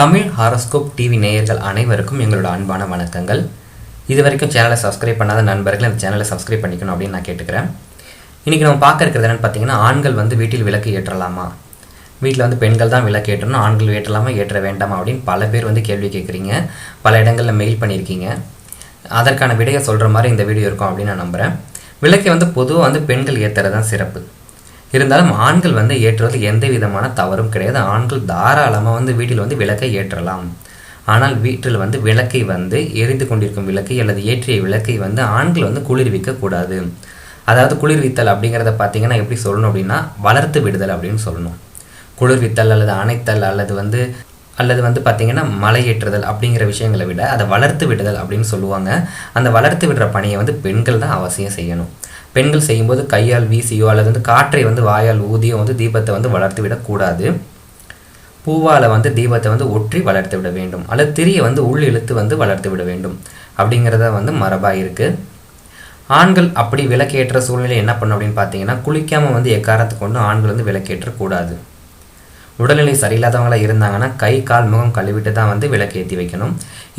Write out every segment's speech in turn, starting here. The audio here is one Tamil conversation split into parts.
தமிழ் ஹாரோஸ்கோப் டிவி நேயர்கள் அனைவருக்கும் எங்களோட அன்பான வணக்கங்கள். இது வரைக்கும் சேனலை சப்ஸ்கிரைப் பண்ணாத நண்பர்கள் இந்த சேனலை சப்ஸ்கிரைப் பண்ணிக்கணும் அப்படின்னு நான் கேட்டுக்கிறேன். இன்றைக்கி நம்ம பார்க்க இருக்கிறது என்னென்னு பார்த்தீங்கன்னா ஆண்கள் வந்து வீட்டில் விளக்கு ஏற்றலாமா? வீட்டில் வந்து பெண்கள் தான் விளக்கு ஏற்றணும் ஆண்கள் ஏற்றலாமா ஏற்ற வேண்டாமா அப்படின்னு பல பேர் வந்து கேள்வி கேட்குறீங்க. பல இடங்களில் மெயில் பண்ணியிருக்கீங்க. அதற்கான விடையை சொல்கிற மாதிரி இந்த வீடியோ இருக்கும் அப்படின்னு நான் நம்புகிறேன் விளக்கை வந்து பொதுவாக வந்து பெண்கள் ஏற்றுறது தான் சிறப்பு. இருந்தாலும் ஆண்கள் வந்து ஏற்றுவது எந்த விதமான தவறும் கிடையாது. ஆண்கள் தாராளமாக வந்து வீட்டில் வந்து விளக்கை ஏற்றலாம். ஆனால் வீட்டில் வந்து விளக்கை வந்து எரிந்து கொண்டிருக்கும் விளக்கை அல்லது ஏற்றிய விளக்கை வந்து ஆண்கள் வந்து குளிர்விக்க கூடாது. அதாவது குளிர்வித்தல் அப்படிங்கிறத பார்த்தீங்கன்னா எப்படி சொல்லணும் அப்படின்னா வளர்த்து விடுதல் அப்படின்னு சொல்லணும். குளிர்வித்தல் அல்லது அணைத்தல் அல்லது வந்து அல்லது வந்து பார்த்திங்கன்னா மலையேற்றுதல் அப்படிங்கிற விஷயங்களை விட அதை வளர்த்து விடுதல் அப்படின்னு சொல்லுவாங்க. அந்த வளர்த்து விடுற பணியை வந்து பெண்கள் தான் அவசியம் செய்யணும். பெண்கள் செய்யும்போது கையால் வீசியோ அல்லது வந்து காற்றை வந்து வாயால் ஊதியோ வந்து தீபத்தை வந்து வளர்த்து விடக்கூடாது பூவால் வந்து தீபத்தை வந்து ஒற்றி வளர்த்து விட வேண்டும். அல்லது திரியை வந்து உள் இழுத்து வந்து வளர்த்து விட வேண்டும். அப்படிங்கிறத வந்து மரபாக இருக்குது ஆண்கள் அப்படி விளக்கேற்ற சூழ்நிலை என்ன பண்ணும் அப்படின்னு பார்த்தீங்கன்னா குளிக்காமல் வந்து எக்காரத்தை கொண்டு ஆண்கள் வந்து விளக்கேற்றக்கூடாது உடல்நிலை சரியில்லாதவங்களாக இருந்தாங்கன்னா கை கால் முகம் கழுவிட்டு தான் வந்து விளக்கேற்றி வைக்கணும்.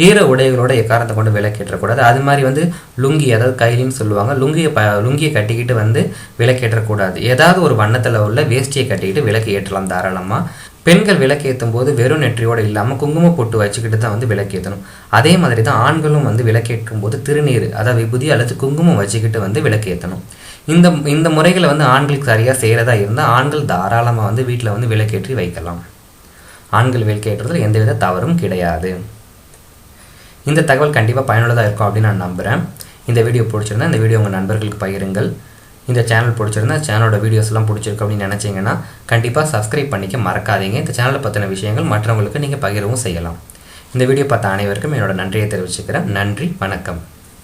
ஈர உடைகளோட எக்காரத்தை கொண்டு விளக்கேற்றக்கூடாது. அது மாதிரி வந்து லுங்கி அதாவது கைலின்னு சொல்லுவாங்க லுங்கியை ப லுங்கியை கட்டிக்கிட்டு வந்து விளக்கேற்றக்கூடாது. ஏதாவது ஒரு வண்ணத்தில் உள்ள வேஷ்டியை கட்டிக்கிட்டு விளக்கு ஏற்றலாம் தாராளமாக பெண்கள் விளக்கேற்றும் போது வெறும் நெற்றியோடு இல்லாமல் குங்கும பொட்டு வச்சுக்கிட்டு தான் வந்து விளக்கேற்றணும் அதே மாதிரி தான் ஆண்களும் வந்து விளக்கேற்றும் போது திருநீர் அதாவது விபூதி அல்லது குங்குமம் வச்சுக்கிட்டு வந்து விளக்கேற்றணும் இந்த இந்த முறைகளை வந்து ஆண்களுக்கு சரியாக செய்கிறதா இருந்தால் ஆண்கள் தாராளமாக வந்து வீட்டில் வந்து விளக்கேற்றி வைக்கலாம். ஆண்கள் விளக்கேற்றுறதுல எந்தவித தவறும் கிடையாது. இந்த தகவல் கண்டிப்பாக பயனுள்ளதாக இருக்கும் அப்படின்னு நான் நம்புகிறேன் இந்த வீடியோ பிடிச்சிருந்தா இந்த வீடியோ உங்கள் நண்பர்களுக்கு பகிருங்கள். இந்த சேனல் பிடிச்சிருந்தா சேனலோட வீடியோஸ்லாம் பிடிச்சிருக்கு அப்படின்னு நினச்சிங்கன்னா கண்டிப்பாக சப்ஸ்கிரைப் பண்ணிக்க மறக்காதீங்க. இந்த சேனலை பற்றின விஷயங்கள் மற்றவங்களுக்கு நீங்கள் பகிரவும் செய்யலாம். இந்த வீடியோ பார்த்த அனைவருக்கும் என்னோட நன்றியை தெரிவிச்சுக்கிறேன். நன்றி வணக்கம்.